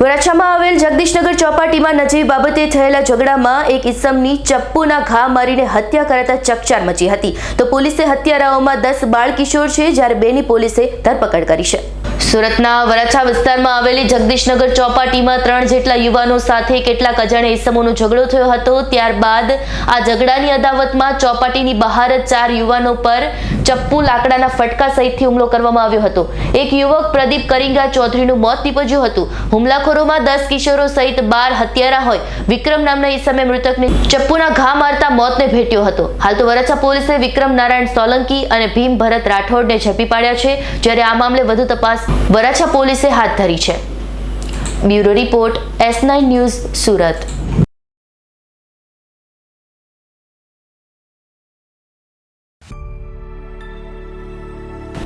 વરાછામાં આવેલ જગદીશનગર ચોપાટીમાં નજીવી બાબતે થયેલા ઝઘડામાં એક ઇસમની ચપ્પુના ઘા મારીને હત્યા કરાતા ચકચાર મચી હતી. તો પોલીસે હત્યારાઓમાં દસ બાળ કિશોર છે, જ્યારે બેની પોલીસે ધરપકડ કરી છે. સુરતના વરાછા વિસ્તારમાં આવેલી જગદીશનગર ચોપાટીમાં ત્રણ જેટલા યુવાનો સાથે કેટલાક અજાણ્યા ઇસમોનો ઝઘડો થયો હતો. ત્યારબાદ આ ઝઘડાની અદાવતમાં ચોપાટીની બહાર જ ચાર યુવાનો પર ચપ્પુ લાકડાના ફટકા સહિતથી હુમલો કરવામાં આવ્યો હતો. એક યુવક પ્રદીપ કરિંગા ચૌધરીનું મોત નીપજ્યું હતું. હુમલાખોરોમાં દસ કિશોરો સહિત બાર હત્યારા હોય. વિક્રમ નામના ઈસમે મૃતકને ચપ્પુના ઘા મારતા મોતને ભેટ્યો હતો. હાલ તો વરાછા પોલીસે વિક્રમ નારાયણ સોલંકી અને ભીમ ભરત રાઠોડને ઝડપી પાડ્યા છે. જ્યારે આ મામલે વધુ તપાસ વરાછા પોલીસે હાથ ધરી છે. Bureau report S nine news Surat.